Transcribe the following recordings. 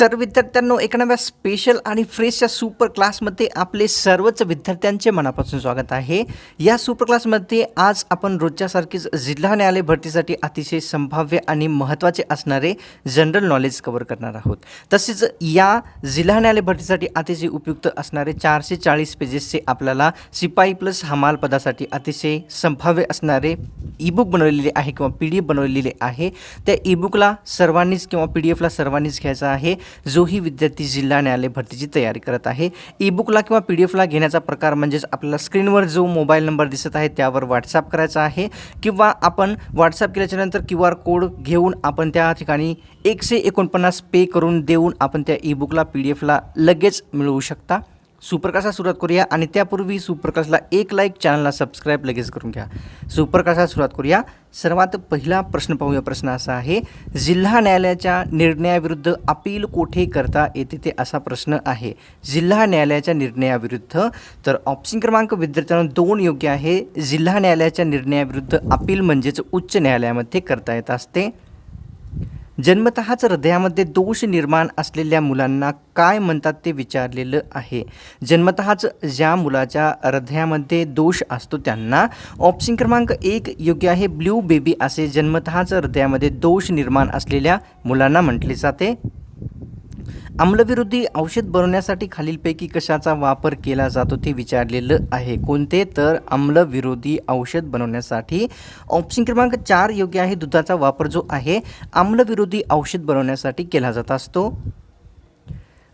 तर विद्यार्थ्यांनो एका नव्या स्पेशल आणि फ्रेशच्या सुपर क्लासमध्ये आपले सर्वच विद्यार्थ्यांचे मनापासून स्वागत आहे. या सुपर क्लासमध्ये आज आपण रोजच्यासारखीच जिल्हा न्यायालय भरतीसाठी अतिशय संभाव्य आणि महत्त्वाचे असणारे जनरल नॉलेज कवर करणार आहोत. तसेच या जिल्हा न्यायालय भरतीसाठी अतिशय उपयुक्त असणारे चारशे चाळीस पेजेसचे आपल्याला शिपाई प्लस हमाल पदासाठी अतिशय संभाव्य असणारे ईबुक बनवलेले आहे किंवा पी डी एफ बनवलेले आहे. त्या ईबुकला सर्वांनीच किंवा पी डी एफला सर्वांनीच घ्यायचा आहे. जोही विद्यार्थी जिल्हा न्यायालय भरतीची तयारी करत आहे. ईबुकला किंवा पी डी एफला घेण्याचा प्रकार म्हणजेच आपल्याला स्क्रीनवर जो मोबाईल नंबर दिसत आहे त्यावर व्हॉट्सअप करायचा आहे. किंवा आपण व्हॉट्सअप केल्याच्यानंतर क्यू आर कोड घेऊन आपण त्या ठिकाणी एकशे एकोणपन्नास पे करून देऊन आपण त्या ईबुकला पी डी एफला लगेच मिळवू शकता. सुप्रकाशा सुरुवात करूया आणि त्यापूर्वी सुप्रकाशला एक लाईक चॅनलला सबस्क्राईब लगेच करून घ्या. सुप्रकाशा सुरुवात करूया. सर्वात पहिला प्रश्न पाहूया. प्रश्न असा आहे जिल्हा न्यायालयाच्या निर्णयाविरुद्ध अपील कोठे करता येते ते असा प्रश्न आहे. जिल्हा न्यायालयाच्या निर्णयाविरुद्ध तर ऑप्शन क्रमांक विद्यार्थ्यांना दोन योग्य आहे. जिल्हा न्यायालयाच्या निर्णयाविरुद्ध अपील म्हणजेच उच्च न्यायालयामध्ये करता येत असते. जन्मतःच हृदयामध्ये दोष निर्माण असलेल्या मुलांना काय म्हणतात ते विचारलेलं आहे. जन्मतःच ज्या मुलाच्या हृदयामध्ये दोष असतो त्यांना ऑप्शन क्रमांक एक योग्य आहे. ब्ल्यू बेबी असे जन्मतःच हृदयामध्ये दोष निर्माण असलेल्या मुलांना म्हटले जाते. आम्लविरोधी औषध बनवण्यासाठी खालीलपैकी कशाचा वापर केला जातो ते विचारलेलं आहे. कोणते? तर आम्लविरोधी औषध बनवण्यासाठी ऑप्शन क्रमांक चार योग्य आहे. दुधाचा वापर जो आहे आम्लविरोधी औषध बनवण्यासाठी केला जात असतो.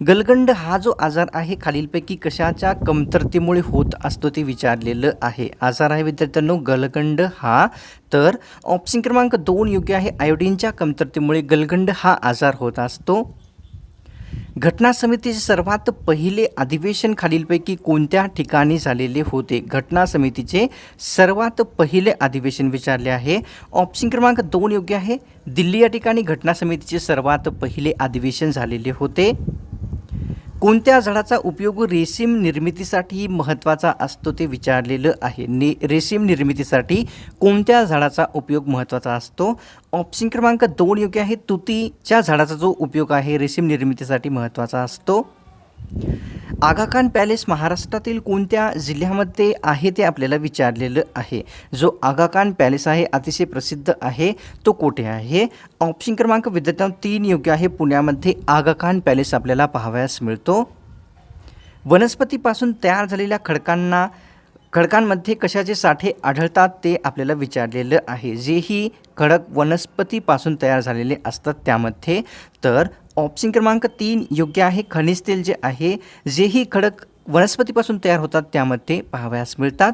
गलगंड हा जो आजार आहे खालीलपैकी कशाच्या कमतरतेमुळे होत असतो ते विचारलेलं आहे. आजार आहे विद्यार्थ्यांनो गलगंड हा. तर ऑप्शन क्रमांक दोन योग्य आहे. आयोडीनच्या कमतरतेमुळे गलगंड हा आजार होत असतो. घटना समितीचे सर्वात पहिले अधिवेशन खालीलपैकी कोणत्या ठिकाणी झालेले होते? घटना समितीचे सर्वात पहिले अधिवेशन विचारले आहे. ऑप्शन क्रमांक दोन योग्य आहे. दिल्ली या ठिकाणी घटना समितीचे सर्वात पहिले अधिवेशन झालेले होते. कोणत्या झाडाचा उपयोग रेशीम निर्मितीसाठी महत्त्वाचा असतो ते विचारलेलं आहे. ने रेशीम निर्मितीसाठी कोणत्या झाडाचा उपयोग महत्त्वाचा असतो? ऑप्शन क्रमांक दोन योग्य आहे. तुतीच्या झाडाचा जो उपयोग आहे रेशीम निर्मितीसाठी महत्त्वाचा असतो. आगाखान पॅलेस महाराष्ट्रातील कोणत्या जिल्ह्यामध्ये आहे ते आपल्याला विचारलेलं आहे. जो आगाखान पॅलेस आहे अतिशय प्रसिद्ध आहे तो कोठे आहे? ऑप्शन क्रमांक विद्यार्थ्यांना तीन योग्य आहे. पुण्यामध्ये आगाखान पॅलेस आपल्याला पाहावयास मिळतो. वनस्पतीपासून तयार झालेल्या खडकांना खडकांमध्ये कशाचे साठे आढळतात ते आपल्याला विचारलेलं आहे. जेही खडक वनस्पतीपासून तयार झालेले असतात त्यामध्ये तर ऑप्शन क्रमांक तीन योग्य आहे. खनिज तेल जे आहे जेही खडक वनस्पतीपासून तयार होतात त्यामध्ये पाहावयास मिळतात.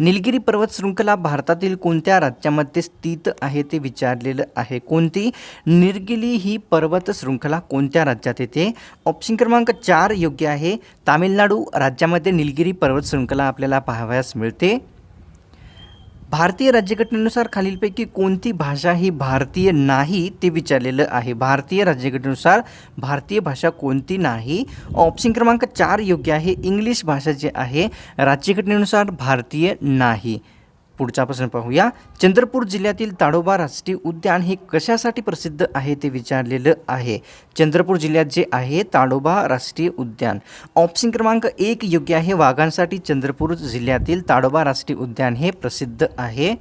निलगिरी पर्वत शृंखला भारतातील कोणत्या राज्यामध्ये स्थित आहे ते विचारलेलं आहे. कोणती? निलगिरी ही पर्वत शृंखला कोणत्या राज्यात येते? ऑप्शन क्रमांक चार योग्य आहे. तामिळनाडू राज्यामध्ये निलगिरी पर्वत शृंखला आपल्याला पाहावयास मिळते. भारतीय राज्यघटनेनुसार खालीलपैकी कोणती भाषा ही भारतीय नाही ते विचारलेलं आहे. भारतीय राज्यघटनेनुसार भारतीय भाषा कोणती नाही? ऑप्शन क्रमांक चार योग्य आहे. इंग्लिश भाषा जी आहे राज्यघटनेनुसार भारतीय नाही. पुढचा प्रश्न पाहूया. चंद्रपूर जिल्ह्यातील ताडोबा राष्ट्रीय उद्यान हे कशासाठी प्रसिद्ध आहे ते विचारलेलं आहे. चंद्रपूर जिल्ह्यात जे आहे ताडोबा राष्ट्रीय उद्यान. ऑप्शन क्रमांक एक योग्य आहे. वाघांसाठी चंद्रपूर जिल्ह्यातील ताडोबा राष्ट्रीय उद्यान हे प्रसिद्ध आहे.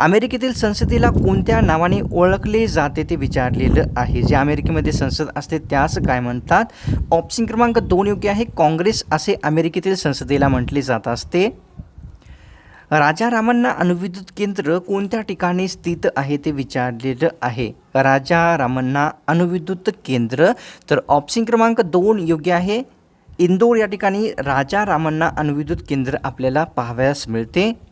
अमेरिकेतील संसदेला कोणत्या नावाने ओळखले जाते ते विचारलेलं आहे. जे अमेरिकेमध्ये संसद असते त्यास काय म्हणतात? ऑप्शन क्रमांक दोन योग्य आहे. काँग्रेस असे अमेरिकेतील संसदेला म्हटले जात असते. राजा रामांना अणुविद्युत केंद्र कोणत्या ठिकाणी स्थित आहे ते विचारलेलं आहे. राजा रामांना अणुविद्युत केंद्र तर ऑप्शन क्रमांक दोन योग्य आहे. इंदोर या ठिकाणी राजा रामांना अणुविद्युत केंद्र आपल्याला पाहावयास मिळते.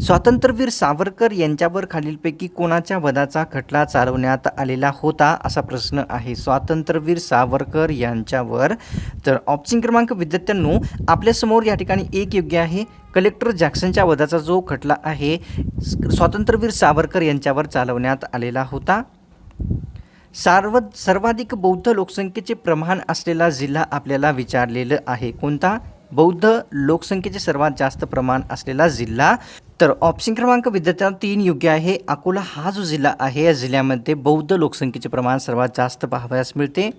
स्वातंत्र्यवीर सावरकर यांच्यावर खालीलपैकी कोणाच्या वधाचा खटला चालवण्यात आलेला होता असा प्रश्न आहे. स्वातंत्र्यवीर सावरकर यांच्यावर तर ऑप्शन क्रमांक विद्यार्थ्यांनो आपल्यासमोर या ठिकाणी एक योग्य आहे. कलेक्टर जॅक्सनच्या वधाचा जो खटला आहे स्वातंत्र्यवीर सावरकर यांच्यावर चालवण्यात आलेला होता. सार्व सर्वाधिक बौद्ध लोकसंख्येचे प्रमाण असलेला जिल्हा आपल्याला विचारलेलं आहे. कोणता? बौद्ध लोकसंख्येचे सर्वात जास्त प्रमाण असलेला जिल्हा. तर ऑप्शन क्रमांक विद्यार्थ्यांना तीन योग्य आहे. अकोला हा जो जिल्हा आहे या जिल्ह्यामध्ये बौद्ध लोकसंख्येचे प्रमाण सर्वात जास्त पाहावयास मिळते.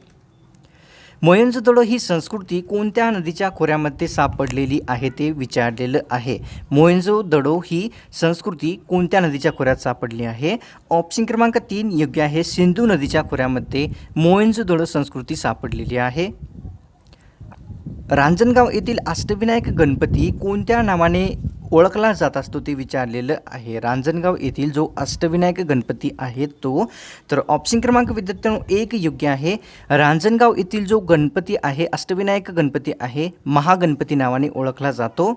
मोयंजोदडो ही संस्कृती कोणत्या नदीच्या खोऱ्यामध्ये सापडलेली आहे ते विचारलेलं आहे. मोयंजोदडो ही संस्कृती कोणत्या नदीच्या खोऱ्यात सापडली आहे? ऑप्शन क्रमांक तीन योग्य आहे. सिंधू नदीच्या खोऱ्यामध्ये मोयंजोदडो संस्कृती सापडलेली आहे. रांजणगाव येथील अष्टविनायक गणपती कोणत्या नावाने ओळखला जात असतो ते विचारलेलं आहे. रांजणगाव येथील जो अष्टविनायक गणपती आहे तो तर ऑप्शन क्रमांक विद्यार्थ्यांनो एक योग्य आहे. रांजणगाव येथील जो गणपती आहे अष्टविनायक गणपती आहे महागणपती नावाने ओळखला जातो.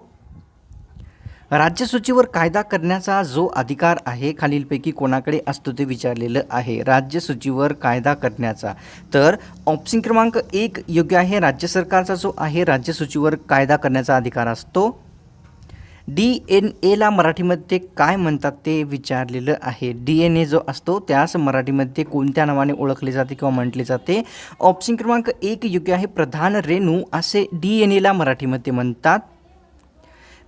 राज्यसूचीवर कायदा करण्याचा जो अधिकार आहे खालीलपैकी कोणाकडे असतो ते विचारलेलं आहे. राज्यसूचीवर कायदा करण्याचा. तर ऑप्शन क्रमांक एक योग्य आहे. राज्य सरकारचा जो आहे राज्यसूचीवर कायदा करण्याचा अधिकार असतो. डी एन एला मराठीमध्ये काय म्हणतात ते विचारलेलं आहे. डी एन ए जो असतो त्यास मराठीमध्ये कोणत्या नावाने ओळखले जाते किंवा म्हटले जाते? ऑप्शन क्रमांक एक योग्य आहे. प्रधान रेणू असे डी एन एला मराठीमध्ये म्हणतात.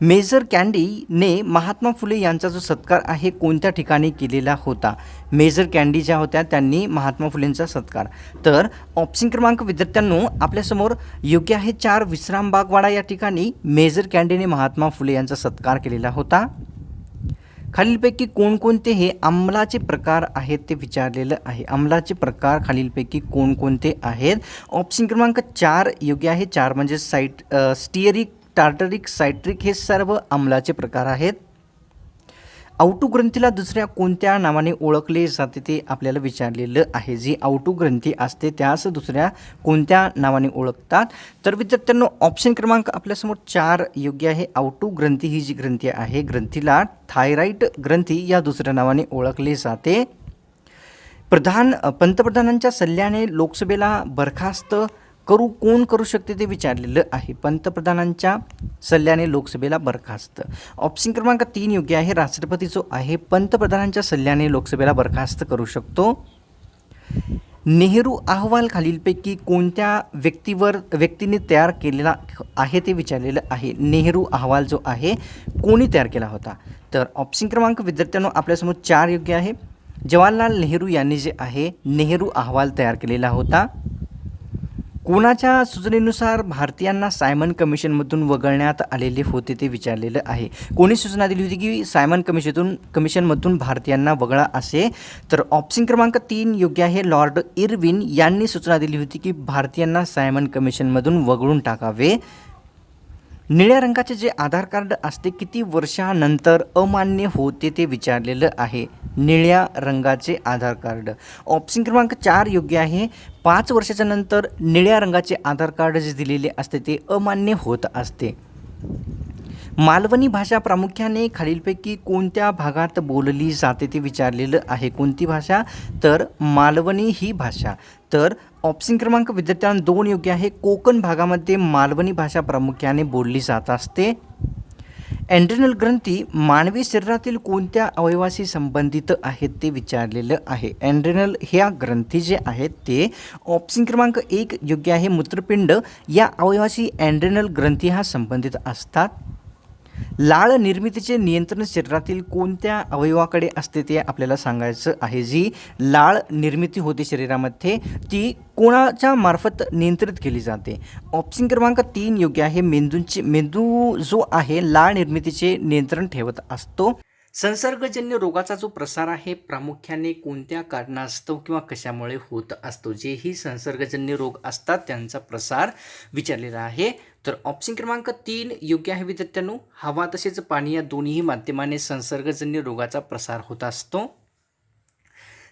मेजर कँडीने महात्मा फुले यांचा जो सत्कार आहे कोणत्या ठिकाणी केलेला होता? मेजर कॅन्डी ज्या होत्या त्यांनी महात्मा फुलेंचा सत्कार. तर ऑप्शन क्रमांक विद्यार्थ्यांनो आपल्यासमोर योग्य आहे चार विश्राम बागवाडा या ठिकाणी. मेजर कॅन्डीने महात्मा फुले यांचा सत्कार केलेला होता. खालीलपैकी कोणकोणते हे अंमलाचे प्रकार आहेत ते विचारलेलं आहे. अंमलाचे प्रकार खालीलपैकी कोणकोणते आहेत? ऑप्शन क्रमांक चार योग्य आहे. चार म्हणजे साईट स्टिअरिक टार्टरिक सायट्रिक हे सर्व अंमलाचे प्रकार आहेत. आउटू ग्रंथीला दुसऱ्या कोणत्या नावाने ओळखले जाते ते आपल्याला विचारलेलं आहे. जी आउटू ग्रंथी असते त्यास दुसऱ्या कोणत्या नावाने ओळखतात? तर विद्यार्थ्यांनो ऑप्शन क्रमांक आपल्यासमोर चार योग्य आहे. आउटू ग्रंथी ही जी ग्रंथी आहे ग्रंथीला थायराईट ग्रंथी या दुसऱ्या नावाने ओळखले जाते. प्रधान पंतप्रधानांच्या सल्ल्याने लोकसभेला बरखास्त करू कोण करू शकते ते विचारलेलं आहे. पंतप्रधानांच्या सल्ल्याने लोकसभेला बरखास्त. ऑप्शन क्रमांक तीन योग्य आहे राष्ट्रपती जो आहे पंतप्रधानांच्या सल्ल्याने लोकसभेला बरखास्त करू शकतो. नेहरू अहवाल खालीलपैकी कोणत्या व्यक्तीवर व्यक्तीने तयार केलेला आहे ते विचारलेलं आहे. नेहरू अहवाल जो आहे कोणी तयार केला होता? तर ऑप्शन क्रमांक विद्यार्थ्यांनो आपल्यासमोर चार योग्य आहे. जवाहरलाल नेहरू यांनी जे आहे नेहरू अहवाल तयार केलेला होता. कोणाच्या सूचनेनुसार भारतीयांना सायमन कमिशनमधून वगळण्यात आलेले होते ते विचारलेलं आहे. कोणी सूचना दिली होती की सायमन कमिशनतून कमिशनमधून भारतीयांना वगळा असे? तर ऑप्शन क्रमांक तीन योग्य आहे. लॉर्ड इरविन यांनी सूचना दिली होती की भारतीयांना सायमन कमिशनमधून वगळून टाकावे. निळ्या रंगाचे जे आधार कार्ड असते किती वर्षानंतर अमान्य होते ते विचारलेलं आहे. निळ्या रंगाचे आधार कार्ड. ऑप्शन क्रमांक चार योग्य आहे. पाच वर्षाच्या नंतर निळ्या रंगाचे आधार कार्ड जे दिलेले असते ते अमान्य होत असते. मालवणी भाषा प्रामुख्याने खालीलपैकी कोणत्या भागात बोलली जाते ते विचारलेलं आहे. कोणती भाषा? तर मालवणी ही भाषा. तर ऑप्शन क्रमांक विद्यार्थ्यांना दोन योग्य आहे. कोकण भागामध्ये मालवणी भाषा प्रामुख्याने बोलली जात असते. एन्ड्रिनल ग्रंथी मानवी शरीरातील कोणत्या अवयवाशी संबंधित आहेत ते विचारलेलं आहे. एन्ड्रिनल ह्या ग्रंथी जे आहेत ते ऑप्शन क्रमांक एक योग्य आहे. मूत्रपिंड या अवयवाशी एन्ड्रिनल ग्रंथी हा संबंधित असतात. लाळ निर्मितीचे नियंत्रण शरीरातील कोणत्या अवयवाकडे असते ते आपल्याला सांगायचं आहे. जी लाळ निर्मिती होते शरीरामध्ये ती कोणाच्या मार्फत नियंत्रित केली जाते? ऑप्शन क्रमांक तीन योग्य आहे. मेंदूंचे मेंदू जो आहे लाळ निर्मितीचे नियंत्रण ठेवत असतो. संसर्गजन्य रोगाचा जो प्रसार आहे प्रामुख्याने कोणत्या कारणास्तव किंवा कशामुळे होत असतो? जेही संसर्गजन्य रोग असतात त्यांचा प्रसार विचारलेला आहे. तर ऑप्शन क्रमांक तीन योग्य आहे विद्यार्थ्यांनो. हवा तसेच पाणी या दोन्ही माध्यमाने संसर्गजन्य रोगाचा प्रसार होत असतो.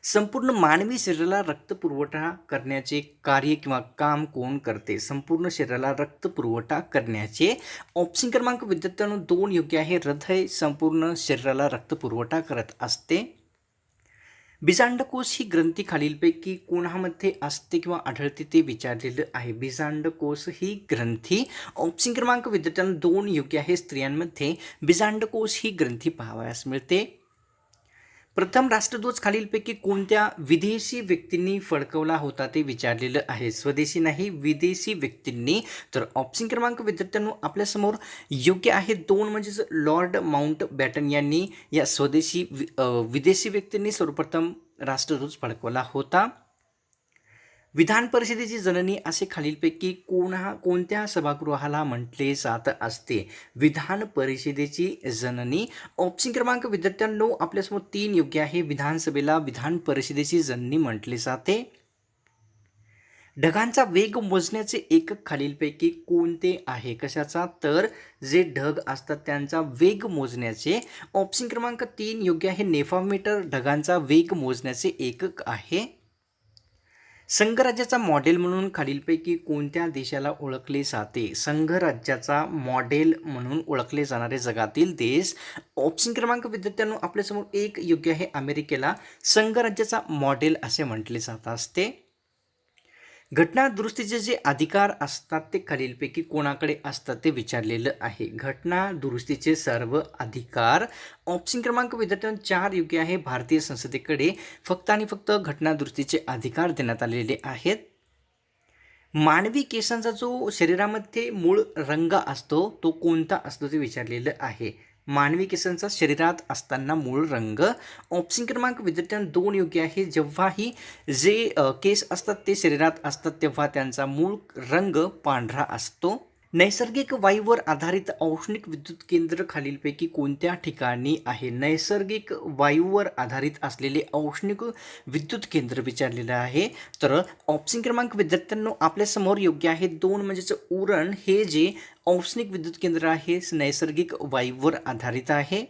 संपूर्ण मानवी शरीराला रक्तपुरवठा करण्याचे कार्य किंवा काम कोण करते? संपूर्ण शरीराला रक्तपुरवठा करण्याचे ऑप्शन क्रमांक विद्यार्थ्यांनो दोन योग्य आहे. हृदय संपूर्ण शरीराला रक्तपुरवठा करत असते. बिजांडकोश ही ग्रंथी खालीलपैकी कोणामध्ये असते किंवा आढळते ते विचारलेलं आहे. बिजांडकोश ही ग्रंथी ऑप्शन क्रमांक विद्यार्थ्यांना दोन योग्य आहे. स्त्रियांमध्ये बिजांडकोश ही ग्रंथी पाहावयास मिळते. प्रथम राष्ट्रध्वज खालीलपैकी कोणत्या विदेशी व्यक्तींनी फडकवला होता ते विचारलेलं आहे. स्वदेशी नाही विदेशी व्यक्तींनी. तर ऑप्शन क्रमांक विद्यार्थ्यांनो आपल्यासमोर योग्य आहे दोन म्हणजेच लॉर्ड माउंट बॅटन यांनी या स्वदेशी वि- विदेशी व्यक्तींनी सर्वप्रथम राष्ट्रध्वज फडकवला होता. विधान परिषदेची जननी असे खालीलपैकी कोणा कोणत्या सभागृहाला म्हटले जात असते? विधान परिषदेची जननी ऑप्शन क्रमांक विद्यार्थ्यांनो आपल्यासमोर तीन योग्य आहे. विधानसभेला विधान परिषदेची जननी म्हटले जाते. ढगांचा वेग मोजण्याचे एकक खालीलपैकी कोणते आहे? कशाचा? तर जे ढग असतात त्यांचा वेग मोजण्याचे ऑप्शन क्रमांक तीन योग्य आहे. नेफामीटर ढगांचा वेग मोजण्याचे एकक आहे. संघराज्याचा मॉडेल म्हणून खालीलपैकी कोणत्या देशाला ओळखले जाते? संघराज्याचा मॉडेल म्हणून ओळखले जाणारे जगातील देश. ऑप्शन क्रमांक विद्यार्थ्यांनो आपल्यासमोर एक योग्य आहे. अमेरिकेला संघराज्याचा मॉडेल असे म्हटले जात असते. घटनादुरुस्तीचे जे अधिकार असतात ते खालीलपैकी कोणाकडे असतात ते विचारलेलं आहे. घटनादुरुस्तीचे सर्व अधिकार ऑप्शन क्रमांक विद्यार्थ्यांना चार योग्य आहे. भारतीय संसदेकडे फक्त आणि फक्त घटनादुरुस्तीचे अधिकार देण्यात आलेले आहेत. मानवी केसांचा जो शरीरामध्ये मूळ रंग असतो तो कोणता असतो ते विचारलेलं आहे. मानवी केसांचा शरीरात असताना मूळ रंग. ऑप्शन क्रमांक विद्यार्थ्यांना दोन योग्य आहे. जेव्हाही जे केस असतात ते शरीरात असतात तेव्हा त्यांचा मूळ रंग पांढरा असतो. नैसर्गिक वायूवर आधारित औष्णिक विद्युत केंद्र खालीलपैकी कोणत्या ठिकाणी आहे? नैसर्गिक वायूवर आधारित असलेले औष्णिक विद्युत केंद्र विचारलेलं आहे. तर ऑप्शन क्रमांक विद्यार्थ्यांनो आपल्यासमोर योग्य आहे. दोन म्हणजेच उरण हे जे औष्णिक विद्युत केंद्र आहे नैसर्गिक वायूवर आधारित आहे.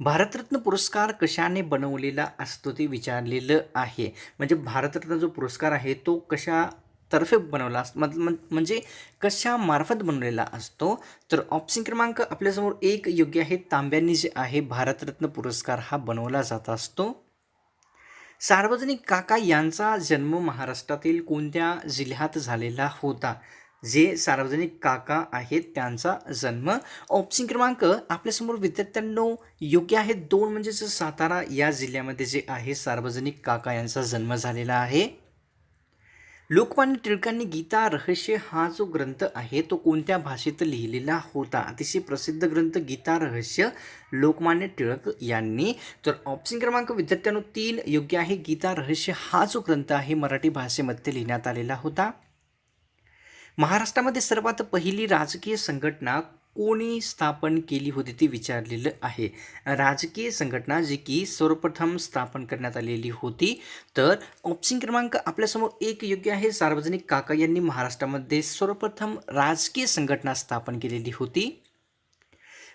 भारतरत्न पुरस्कार कशाने बनवलेला असतो ते विचारलेलं आहे. म्हणजे भारतरत्न जो पुरस्कार आहे तो कशा तर्फे बनवला अस मत म्हणजे कशामार्फत बनवलेला असतो? तर ऑप्शन क्रमांक आपल्यासमोर एक योग्य आहे. तांब्यांनी जे आहे भारतरत्न पुरस्कार हा बनवला जात असतो. सार्वजनिक काका यांचा जन्म महाराष्ट्रातील कोणत्या जिल्ह्यात झालेला होता? जे सार्वजनिक काका आहेत त्यांचा जन्म. ऑप्शन क्रमांक आपल्यासमोर विद्यार्थ्यांनो योग्य आहे दोन म्हणजेच सातारा या जिल्ह्यामध्ये जे आहे सार्वजनिक काका यांचा जन्म झालेला आहे. लोकमान्य टिळकांनी गीता रहस्य हा जो ग्रंथ आहे तो कोणत्या भाषेत लिहिलेला होता? अतिशय प्रसिद्ध ग्रंथ गीता रहस्य लोकमान्य टिळक यांनी. तर ऑप्शन क्रमांक विद्यार्थ्यांनो तीन योग्य आहे. गीता रहस्य हा जो ग्रंथ आहे मराठी भाषेमध्ये लिहिण्यात आलेला होता. महाराष्ट्रामध्ये सर्वात पहिली राजकीय संघटना कोणी स्थापन केली होती ती विचारलेलं आहे. राजकीय संघटना जी की सर्वप्रथम स्थापन करण्यात आलेली होती तर ऑप्शन क्रमांक आपल्यासमोर एक योग्य आहे. सार्वजनिक काका यांनी महाराष्ट्रामध्ये सर्वप्रथम राजकीय संघटना स्थापन केलेली होती.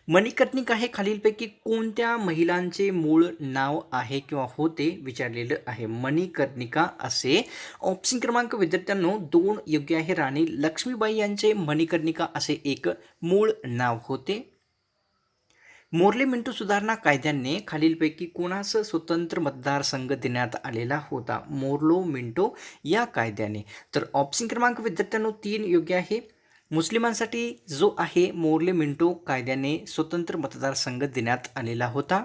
मणिकर्णिका हे खालीलपैकी कोणत्या महिलांचे मूळ नाव आहे किंवा होते विचारलेलं आहे. मणिकर्णिका असे. ऑप्शन क्रमांक विद्यार्थ्यांनो दोन योग्य आहे. राणी लक्ष्मीबाई यांचे मणिकर्णिका असे एक मूळ नाव होते. मोर्ले मिंटू सुधारणा कायद्याने खालीलपैकी कोणास स्वतंत्र मतदारसंघ देण्यात आलेला होता. मोर्लो मिंटो या कायद्याने. तर ऑप्शन क्रमांक विद्यार्थ्यांनो तीन योग्य आहे. मुस्लिमांसाठी जो आहे मोर्ले मिंटो कायद्याने स्वतंत्र मतदारसंघ देण्यात आलेला होता.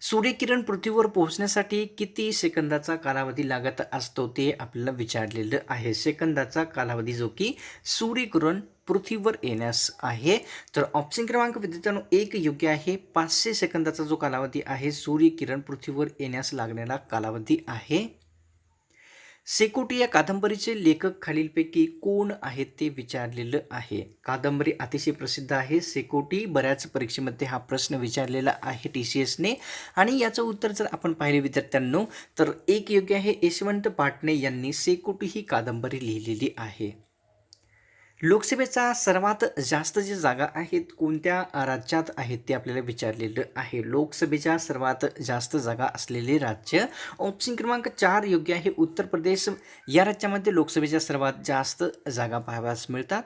सूर्यकिरण पृथ्वीवर पोहोचण्यासाठी किती सेकंदाचा कालावधी लागत असतो ते आपल्याला विचारलेलं आहे. सेकंदाचा कालावधी जो की सूर्यकिरण पृथ्वीवर येण्यास आहे. तर ऑप्शन क्रमांक विद्यार्थ्यांनो एक योग्य आहे. पाचशे सेकंदाचा जो कालावधी आहे सूर्यकिरण पृथ्वीवर येण्यास लागणारा कालावधी आहे. सेकोटी या कादंबरीचे लेखक खालीलपैकी कोण आहेत ते विचारलेलं आहे. कादंबरी अतिशय प्रसिद्ध आहे. सेकोटी बऱ्याच परीक्षेमध्ये हा प्रश्न विचारलेला आहे टी सी एसने आणि याचं उत्तर जर आपण पाहिले विद्यार्थ्यांनो तर एक योग्य आहे. यशवंत पाटणे यांनी सेकोटी ही कादंबरी लिहिलेली आहे. लोकसभेचा सर्वात जास्त जे जागा आहेत कोणत्या राज्यात आहेत ते आपल्याला विचारलेलं आहे. लोकसभेच्या सर्वात जास्त जागा असलेले राज्य ऑप्शन क्रमांक चार योग्य आहे. उत्तर प्रदेश या राज्यामध्ये लोकसभेच्या सर्वात जास्त जागा पाहाव्यास मिळतात.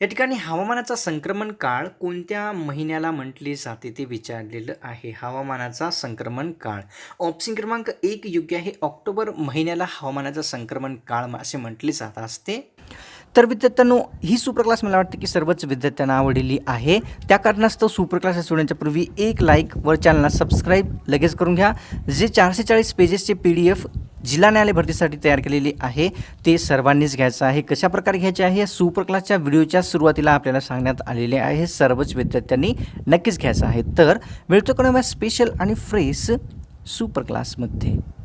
या ठिकाणी हवामानाचा संक्रमण काळ कोणत्या महिन्याला म्हटले जाते ते विचारलेलं आहे. हवामानाचा संक्रमण काळ. ऑप्शन क्रमांक एक योग्य आहे. ऑक्टोबर महिन्याला हवामानाचा संक्रमण काळ असे म्हटले जात असते. तर विद्यार्थ्यांनो ही सुपर क्लास मला वाटतं की सर्वच विद्यार्थ्यांना आवडलेली आहे. त्या कारणास्तव सुपर क्लास पूर्वी एक लाईक वर चॅनलला सबस्क्राईब लगेच करून घ्या जे चारशे चाळीस पेजेसचे पी डी एफ जिल्हा न्यायालय भरतीसाठी तयार केलेली आहे ते सर्वांनीच घ्यायचं आहे. कशा प्रकारे घ्यायचे आहे? या सुपर क्लासच्या व्हिडिओच्या सुरुवातीला आपल्याला सांगण्यात आलेले आहे सर्वच विद्यार्थ्यांनी नक्कीच घ्यायचं आहे. तर मिळतो कोणा स्पेशल आणि फ्रेश सुपर क्लासमध्ये